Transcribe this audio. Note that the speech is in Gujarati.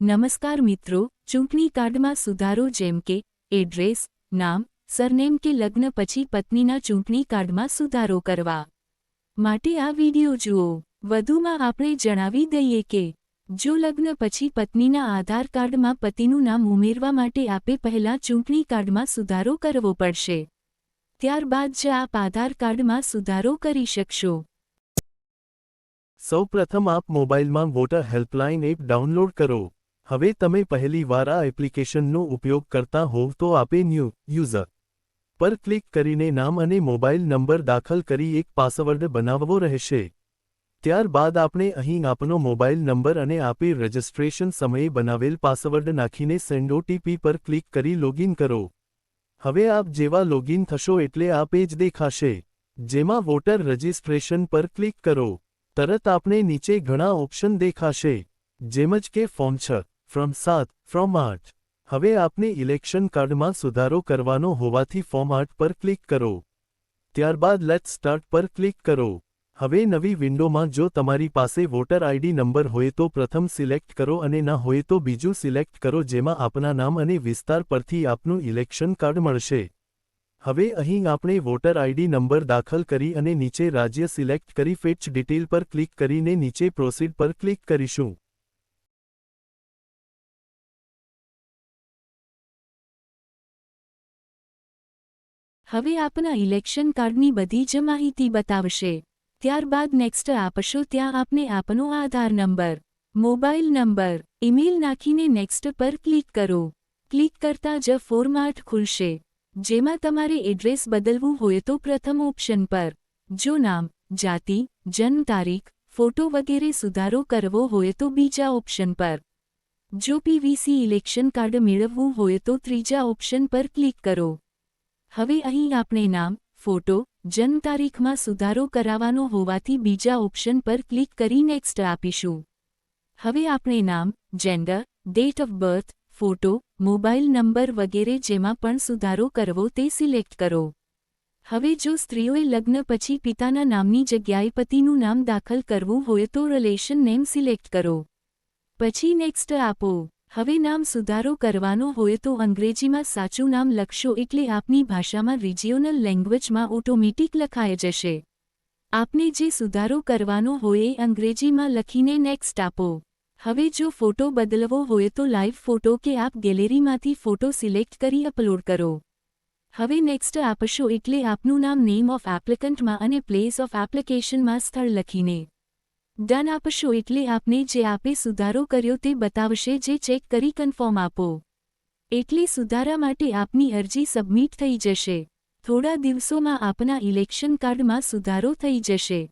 નમસ્કાર મિત્રો, ચૂંટણી કાર્ડમાં સુધારો જેમ કે એડ્રેસ, નામ, સરનેમ કે લગ્ન પછી પત્નીના ચૂંટણી કાર્ડમાં સુધારો કરવા માટે આ વીડિયો જુઓ. વધુમાં આપણે જણાવી દઈએ કે, જો લગ્ન પછી પત્નીના આધાર કાર્ડમાં પતિનું નામ ઉમેરવા માટે આપે પહેલાં ચૂંટણી કાર્ડમાં સુધારો કરવો પડશે. ત્યારબાદ જ આપ આધાર કાર્ડમાં સુધારો કરી શકશો. સૌપ્રથમ આપ મોબાઈલમાં વોટર હેલ્પલાઇન એપ ડાઉનલોડ કરો. હવે તમે પહેલી વાર આ એપ્લિકેશનનો ઉપયોગ કરતા હોવ તો આપે ન્યૂ યુઝર પર ક્લિક કરીને નામ અને મોબાઈલ નંબર દાખલ કરી એક પાસવર્ડ બનાવવો રહેશે. ત્યારબાદ આપણે અહીં આપનો મોબાઈલ નંબર અને આપે રજિસ્ટ્રેશન સમયે બનાવેલ પાસવર્ડ નાખીને સેન્ડ ઓટીપી પર ક્લિક કરી લોગિન કરો. હવે આપ જેવા લોગિન થશો એટલે આ પેજ દેખાશે, જેમાં વોટર રજિસ્ટ્રેશન પર ક્લિક કરો. તરત આપણે નીચે ઘણા ઓપ્શન દેખાશે, જેમ જ કે ફોર્મ છ ફ્રોમ સાત ફ્રોમ આઠ. હવે આપને ઇલેક્શન કાર્ડમાં સુધારો કરવાનો હોવાથી ફોર્મ આઠ પર ક્લિક કરો. ત્યારબાદ લેટ સ્ટાર્ટ પર ક્લિક કરો. હવે નવી વિન્ડોમાં જો તમારી પાસે વોટર આઈડી નંબર હોય તો પ્રથમ સિલેક્ટ કરો અને ના હોય તો બીજું સિલેક્ટ કરો જેમાં આપના નામ અને વિસ્તાર પરથી આપનું ઇલેક્શન કાર્ડ મળશે. હવે અહીં આપણે વોટર આઈડી નંબર દાખલ કરી અને નીચે રાજ્ય સિલેક્ટ કરી ફેચ ડિટેલ પર ક્લિક કરીને નીચે પ્રોસીડ પર ક્લિક કરીશું. હવે આપના ઇલેક્શન કાર્ડની બધી જ માહિતી બતાવશે. ત્યારબાદ નેક્સ્ટ આપશો ત્યાં આપને આપનો Aadhaar number, mobile number email નાખીને નેક્સ્ટ પર ક્લિક કરો. ક્લિક કરતા જ ફોર્માટ ખુલશે. જેમાં તમારે એડ્રેસ બદલવું હોય તો પ્રથમ ઓપ્શન પર, જો નામ, જાતિ, જન્મ તારીખ, ફોટો વગેરે સુધારો કરવો હોય તો બીજા ઓપ્શન પર. જો પીવીસી ઇલેક્શન કાર્ડ મેળવવું હોય તો ત્રીજા ઓપ્શન પર ક્લિક કરો. હવે અહીં આપણે નામ, ફોટો જન્મ તારીખમાં સુધારો કરાવવાનો હોવાથી બીજા ઓપ્શન પર ક્લિક કરી નેક્સ્ટ આપીશું. હવે આપણે નામ, gender, date of birth, photo, mobile number વગેરે જેમાં પણ સુધારો કરવો તે સિલેક્ટ કરો. હવે જો સ્ત્રીઓએ લગ્ન પછી પિતાના નામની જગ્યાએ પતિનું નામ દાખલ કરવું હોય તો રિલેશન નેમ સિલેક્ટ કરો. પછી નેક્સ્ટ આપો. હવે નામ સુધારો કરવાનો હોય તો અંગ્રેજીમાં સાચું નામ લખશો એટલે આપની ભાષામાં રિજિયોનલ લેંગ્વેજમાં ઓટોમેટિક લખાઈ જશે. આપને જે સુધારો કરવાનો હોય એ અંગ્રેજીમાં લખીને નેક્સ્ટ આપો. હવે જો ફોટો બદલવો હોય તો લાઇવ ફોટો કે આપ ગેલેરીમાંથી ફોટો સિલેક્ટ કરી અપલોડ કરો. હવે નેક્સ્ટ આપશો એટલે આપનું નામ નેમ ઓફ એપ્લિકન્ટમાં અને પ્લેસ ઓફ એપ્લિકેશનમાં સ્થળ લખીને. ડન આપશો એટલે આપને જે આપે સુધારો કર્યો તે બતાવશે જે ચેક કરી કન્ફર્મ આપો. એટલે સુધારા માટે આપની અરજી સબમિટ થઈ જશે. થોડા દિવસોમાં આપના ઇલેક્શન કાર્ડમાં સુધારો થઈ જશે.